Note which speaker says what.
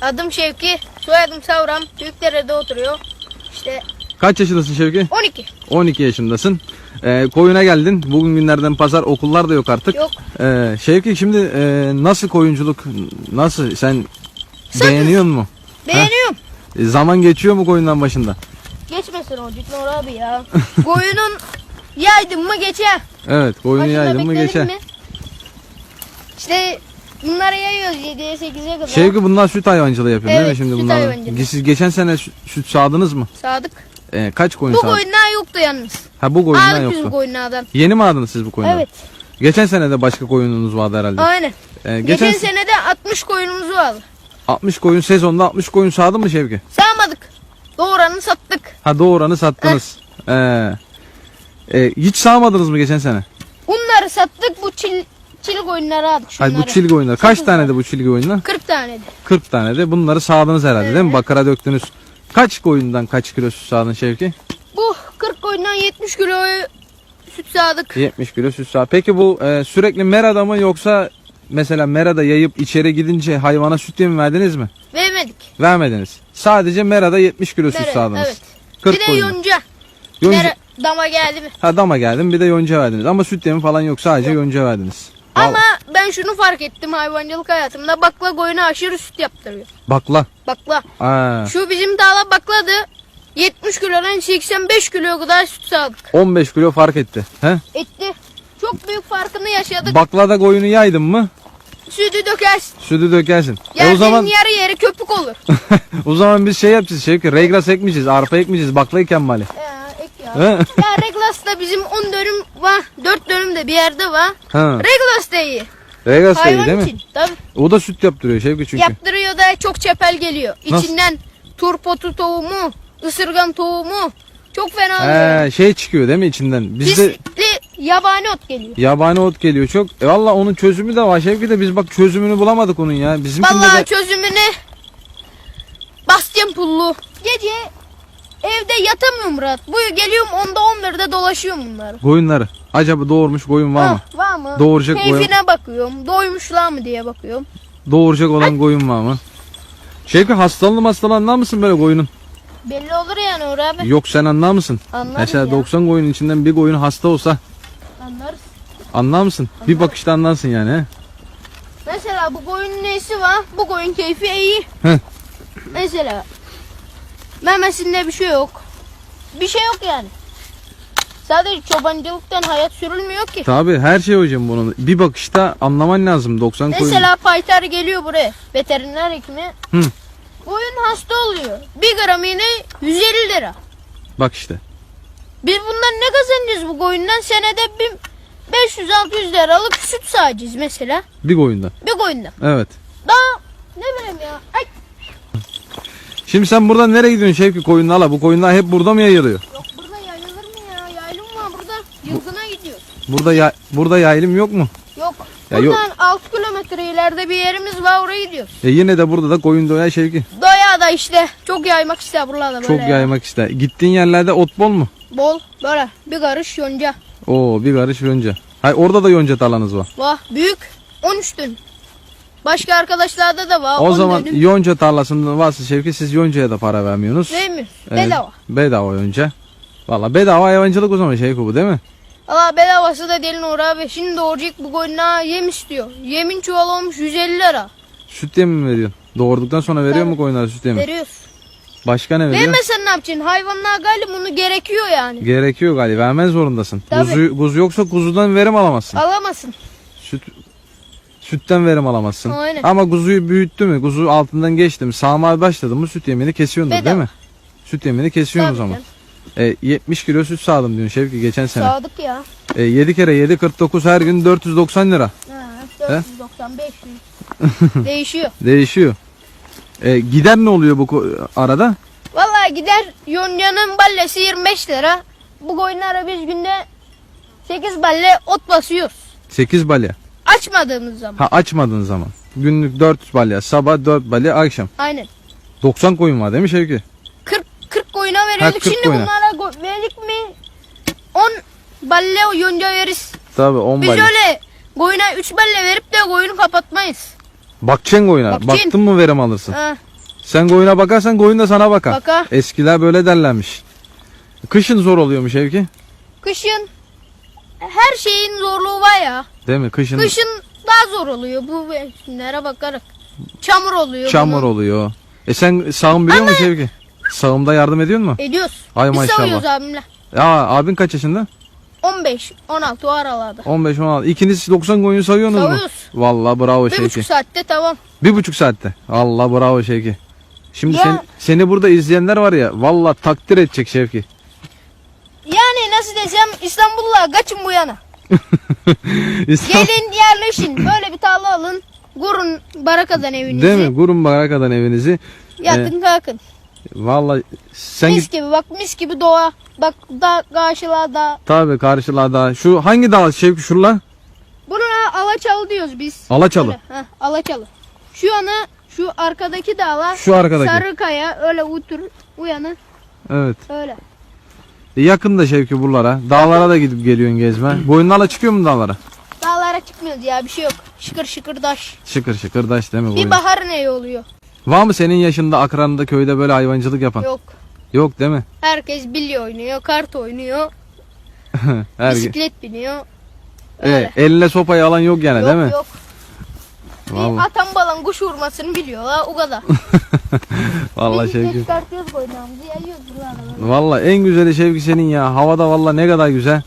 Speaker 1: Adım Şevki, soyadım Savram. Büyükdere'de oturuyor. İşte
Speaker 2: Kaç yaşındasın Şevki?
Speaker 1: 12.
Speaker 2: 12 yaşındasın. Ee, koyuna geldin. Bugün günlerden pazar okullar da yok artık.
Speaker 1: Yok.
Speaker 2: Ee, Şevki şimdi e, nasıl koyunculuk nasıl sen
Speaker 1: Sakız.
Speaker 2: beğeniyor mu?
Speaker 1: Beğeniyorum.
Speaker 2: E, zaman geçiyor mu koyundan başında?
Speaker 1: Geçmesin o Cidnur abi ya. Koyunun yaydın mı geçer.
Speaker 2: Evet koyunu
Speaker 1: Başında
Speaker 2: yaydın mı
Speaker 1: bekledin
Speaker 2: geçer.
Speaker 1: mi? İşte bunları yayıyoruz 7'ye 8'e kadar.
Speaker 2: Şevki bunlar süt hayvancılığı yapıyor değil mi
Speaker 1: Evet,
Speaker 2: şimdi
Speaker 1: süt
Speaker 2: bunlar?
Speaker 1: hayvancılığı.
Speaker 2: Siz geçen sene sü- süt sağdınız mı?
Speaker 1: Sadık.
Speaker 2: Ee, kaç koyun
Speaker 1: Bu
Speaker 2: sağdınız?
Speaker 1: koyunlar yoktu yalnız.
Speaker 2: Ha bu koyundan
Speaker 1: Aldık biz bu
Speaker 2: yoktu.
Speaker 1: koyunlardan.
Speaker 2: Yeni mi aldınız siz bu koyunları?
Speaker 1: Evet.
Speaker 2: Geçen sene de başka koyununuz vardı herhalde.
Speaker 1: Aynen.
Speaker 2: Ee,
Speaker 1: Geçen,
Speaker 2: geçen,
Speaker 1: sene de 60 koyunumuz vardı.
Speaker 2: 60 koyun sezonda 60 koyun sağdın mı Şevki?
Speaker 1: Sağmadık. Doğuranı sattık.
Speaker 2: Ha doğuranı sattınız. Ee, e, hiç sağmadınız mı geçen sene?
Speaker 1: Bunları sattık. Bu çil, çil koyunları aldık şunları.
Speaker 2: Hayır bu çilgi oyunlar. Kaç tane de bu çilgi oyunlar?
Speaker 1: 40 taneydi.
Speaker 2: 40 tane de. Bunları sağdınız herhalde değil mi? Bakıra döktünüz. Kaç koyundan kaç kilo süt sağdın Şevki?
Speaker 1: Bu 40 koyundan 70 kiloyu süt sağdık.
Speaker 2: 70 kilo süt sağ. Peki bu e, sürekli merada mı yoksa mesela merada yayıp içeri gidince hayvana süt mi verdiniz mi?
Speaker 1: Vermedik.
Speaker 2: Vermediniz. Sadece merada 70 kilo süt sağdınız.
Speaker 1: evet.
Speaker 2: 40
Speaker 1: bir de yonca.
Speaker 2: Yonca-
Speaker 1: Mere, dama geldi mi?
Speaker 2: Ha dama geldim bir de yonca verdiniz. Ama süt yemi falan yok sadece yonca verdiniz. Al-
Speaker 1: Ama ben şunu fark ettim hayvancılık hayatımda. Bakla koyuna aşırı süt yaptırıyor.
Speaker 2: Bakla.
Speaker 1: Bakla.
Speaker 2: Aa,
Speaker 1: Şu bizim dağla bakladı. 70 kilodan 85 kilo kadar süt sağdık.
Speaker 2: 15 kilo fark etti. He?
Speaker 1: Etti. Çok büyük farkını yaşadık.
Speaker 2: Baklada koyunu yaydın mı
Speaker 1: Sütü dökersin.
Speaker 2: sütü dökersin. E
Speaker 1: Yerden
Speaker 2: o zaman
Speaker 1: yarı yeri köpük olur.
Speaker 2: o zaman biz şey yapacağız Şevki. Regras ekmeyeceğiz, arpa ekmeyeceğiz. Bakla eken mali.
Speaker 1: Ek ya. Reglas'ta bizim 10 dönüm var. 4 dönüm de bir yerde var.
Speaker 2: Ha.
Speaker 1: Reglas da iyi.
Speaker 2: Regras da iyi
Speaker 1: Hayvan
Speaker 2: değil mi?
Speaker 1: için. Tabii.
Speaker 2: O da süt yaptırıyor Şevki çünkü.
Speaker 1: Yaptırıyor da çok çepel geliyor.
Speaker 2: Nasıl?
Speaker 1: İçinden turpotu tohumu, ısırgan tohumu. Çok fena oluyor.
Speaker 2: He, şey çıkıyor değil mi içinden? Bizde
Speaker 1: Pisli yabani ot geliyor.
Speaker 2: yabani ot geliyor çok. E valla onun çözümü de var Şevki de biz bak çözümünü bulamadık onun ya. Bizimkinde
Speaker 1: Vallahi
Speaker 2: de
Speaker 1: çözümünü Bastian pullu. Gece evde yatamıyorum rahat. Bu geliyorum onda 11'de dolaşıyorum bunları.
Speaker 2: koyunları. Acaba doğurmuş koyun var mı?
Speaker 1: Ah, var mı?
Speaker 2: Doğuracak koyun.
Speaker 1: Keyfine bakıyorum. Doymuşlar mı diye bakıyorum.
Speaker 2: Doğuracak olan koyun var mı? Şevki hastalanır mı hastalanır anlar mısın böyle koyunun?
Speaker 1: Belli olur yani Uğur abi.
Speaker 2: Yok sen anlar mısın?
Speaker 1: Anlarız
Speaker 2: Mesela
Speaker 1: ya.
Speaker 2: 90 koyun içinden bir koyun hasta olsa
Speaker 1: Anlarız.
Speaker 2: anlar mısın? Bir bakışta anlarsın yani he?
Speaker 1: Mesela bu koyunun nesi var? Bu koyun keyfi iyi.
Speaker 2: Heh.
Speaker 1: Mesela memesinde bir şey yok. Bir şey yok yani. Sadece çobancılıktan hayat sürülmüyor ki.
Speaker 2: Tabi her şey hocam bunun. Bir bakışta anlaman lazım 90 koyun.
Speaker 1: Mesela paytar geliyor buraya. Veteriner hekimi.
Speaker 2: Hı.
Speaker 1: Koyun hasta oluyor. Bir gram iğne 150 lira.
Speaker 2: Bak işte.
Speaker 1: Biz bundan ne kazanacağız bu koyundan? Senede bir 500-600 liralık süt sağacağız mesela.
Speaker 2: Bir koyundan.
Speaker 1: Bir koyundan.
Speaker 2: Evet.
Speaker 1: Daha ne bileyim ya. Ay.
Speaker 2: Şimdi sen buradan nereye gidiyorsun Şevki koyunlarla? Bu koyunlar hep burada mı yayılıyor?
Speaker 1: Yok burada yayılır mı ya? Yaylım var burada. Yılgına gidiyor.
Speaker 2: Burada ya burada yaylım yok mu?
Speaker 1: Yok.
Speaker 2: Ya yok.
Speaker 1: Buradan 6 kilometre ileride bir yerimiz var oraya gidiyoruz.
Speaker 2: E yine de burada da koyun doya Şevki.
Speaker 1: Doya da işte çok yaymak ister buralarda böyle.
Speaker 2: Çok
Speaker 1: ya.
Speaker 2: yaymak ister. Gittiğin yerlerde ot bol mu?
Speaker 1: Bol böyle bir karış yonca.
Speaker 2: Oo bir karış yonca. Hayır orada da yonca tarlanız var.
Speaker 1: Vah büyük 13 dönüm. Başka arkadaşlarda da var
Speaker 2: O
Speaker 1: 10
Speaker 2: zaman
Speaker 1: dönüm.
Speaker 2: yonca tarlasında varsa Şevki siz yoncaya da para vermiyorsunuz.
Speaker 1: Vermiyoruz.
Speaker 2: Evet,
Speaker 1: Bedava.
Speaker 2: Bedava yonca. Valla bedava hayvancılık o zaman Şevki bu değil mi?
Speaker 1: Allah bedavası da delin Uğur abi. Şimdi doğuracak bu koyuna yem istiyor. Yemin çuval olmuş 150 lira.
Speaker 2: Süt yemi mi veriyorsun? Doğurduktan sonra veriyor
Speaker 1: Tabii.
Speaker 2: mu koyunlara süt yemi?
Speaker 1: Veriyoruz.
Speaker 2: Başka ne veriyor?
Speaker 1: Vermesen ne yapacaksın? Hayvanlar galiba bunu gerekiyor yani.
Speaker 2: Gerekiyor galiba. Vermen zorundasın.
Speaker 1: Tabii.
Speaker 2: Kuzu, kuzu yoksa kuzudan verim alamazsın.
Speaker 1: Alamasın.
Speaker 2: Süt sütten verim alamazsın.
Speaker 1: Aynen.
Speaker 2: Ama kuzuyu büyüttü mü, kuzu altından geçti mi, sağmaya başladı mı süt yemini kesiyordur
Speaker 1: Bedava.
Speaker 2: değil mi? Süt yemini kesiyorsun o
Speaker 1: Tabii
Speaker 2: zaman.
Speaker 1: canım.
Speaker 2: E, 70 kilo süt sağdım diyorsun Şevki geçen sene.
Speaker 1: Sağdık ya.
Speaker 2: E, 7 kere 7 49 her gün 490 lira.
Speaker 1: Ha, 490 500. Değişiyor.
Speaker 2: Değişiyor. E, gider ne oluyor bu arada?
Speaker 1: Vallahi gider yoncanın ballesi 25 lira. Bu koyunlara biz günde 8 balle ot basıyoruz.
Speaker 2: 8 balya.
Speaker 1: Açmadığımız zaman.
Speaker 2: Ha açmadığın zaman. Günlük 4 balya. Sabah 4 balya akşam.
Speaker 1: Aynen.
Speaker 2: 90 koyun var değil mi Şevki?
Speaker 1: 40 40 koyuna veriyorduk.
Speaker 2: 40
Speaker 1: Şimdi
Speaker 2: koyuna.
Speaker 1: bunlara go- verdik mi 10 balle o yonca veririz.
Speaker 2: Tabii 10
Speaker 1: Biz
Speaker 2: balya.
Speaker 1: öyle koyuna 3 balle verip de koyunu kapatmayız.
Speaker 2: Bakacaksın koyuna.
Speaker 1: Bakacaksın.
Speaker 2: Baktın mı verim alırsın.
Speaker 1: Ha,
Speaker 2: Sen koyuna bakarsan koyun da sana bakar.
Speaker 1: Bakar.
Speaker 2: Eskiler böyle derlermiş. Kışın zor oluyormuş Şevki.
Speaker 1: kışın her şeyin zorluğu var ya.
Speaker 2: Değil mi? Kışın
Speaker 1: Kışın daha zor oluyor bu mevsimlere bakarak. Çamur oluyor.
Speaker 2: çamur
Speaker 1: bunun.
Speaker 2: oluyor. E sen sağım biliyor musun Şevki? Sağımda yardım ediyor mu?
Speaker 1: Ediyoruz.
Speaker 2: Ay
Speaker 1: Biz
Speaker 2: maşallah.
Speaker 1: savuyoruz abimle.
Speaker 2: Ya abin kaç yaşında?
Speaker 1: 15, 16 o aralarda.
Speaker 2: 15 16. İkiniz 90 koyun sayıyorsunuz mu?
Speaker 1: Savuyoruz.
Speaker 2: Vallahi bravo
Speaker 1: Bir
Speaker 2: Şevki.
Speaker 1: buçuk saatte tamam.
Speaker 2: Bir buçuk saatte. Allah bravo Şevki. Şimdi
Speaker 1: Ya-
Speaker 2: sen, seni burada izleyenler var ya vallahi takdir edecek Şevki.
Speaker 1: Nasıl desem İstanbul'la kaçın bu yana.
Speaker 2: İstanbul-
Speaker 1: Gelin yerleşin. Böyle bir tarla alın. Kurun barakadan evinizi.
Speaker 2: Değil mi? Kurun barakadan evinizi.
Speaker 1: Yatın kalkın.
Speaker 2: Vallahi sen
Speaker 1: mis gibi bak mis gibi doğa. Bak da karşılarda.
Speaker 2: tabi karşılarda. Şu hangi dağ Şevki şurla?
Speaker 1: Buna Alaçalı diyoruz biz.
Speaker 2: Alaçalı.
Speaker 1: Öyle, heh, Alaçalı. Şu yana şu arkadaki dağlar.
Speaker 2: Şu arkadaki.
Speaker 1: Sarıkaya öyle utur uyanı
Speaker 2: Evet.
Speaker 1: öyle.
Speaker 2: E, yakın Şevki buralara. Dağlara da gidip geliyorsun gezme. Boyunlarla çıkıyor mu dağlara?
Speaker 1: Dağlara çıkmıyoruz ya bir şey yok. Şıkır şıkır taş.
Speaker 2: Şıkır şıkır daş değil mi?
Speaker 1: Bir
Speaker 2: boyun?
Speaker 1: bahar ne oluyor?
Speaker 2: Var mı senin yaşında akranında köyde böyle hayvancılık yapan?
Speaker 1: Yok.
Speaker 2: Yok değil mi?
Speaker 1: Herkes bilye oynuyor, kart oynuyor,
Speaker 2: Her
Speaker 1: bisiklet biniyor.
Speaker 2: e,
Speaker 1: Öyle.
Speaker 2: eline sopayı alan yok yani
Speaker 1: yok
Speaker 2: değil mi?
Speaker 1: yok.
Speaker 2: Vallahi,
Speaker 1: atan balan kuş vurmasını biliyorlar o kadar.
Speaker 2: vallahi Şevki.
Speaker 1: çıkartıyoruz yayıyoruz.
Speaker 2: Vallahi en güzeli Şevki senin ya. Havada vallahi ne kadar güzel.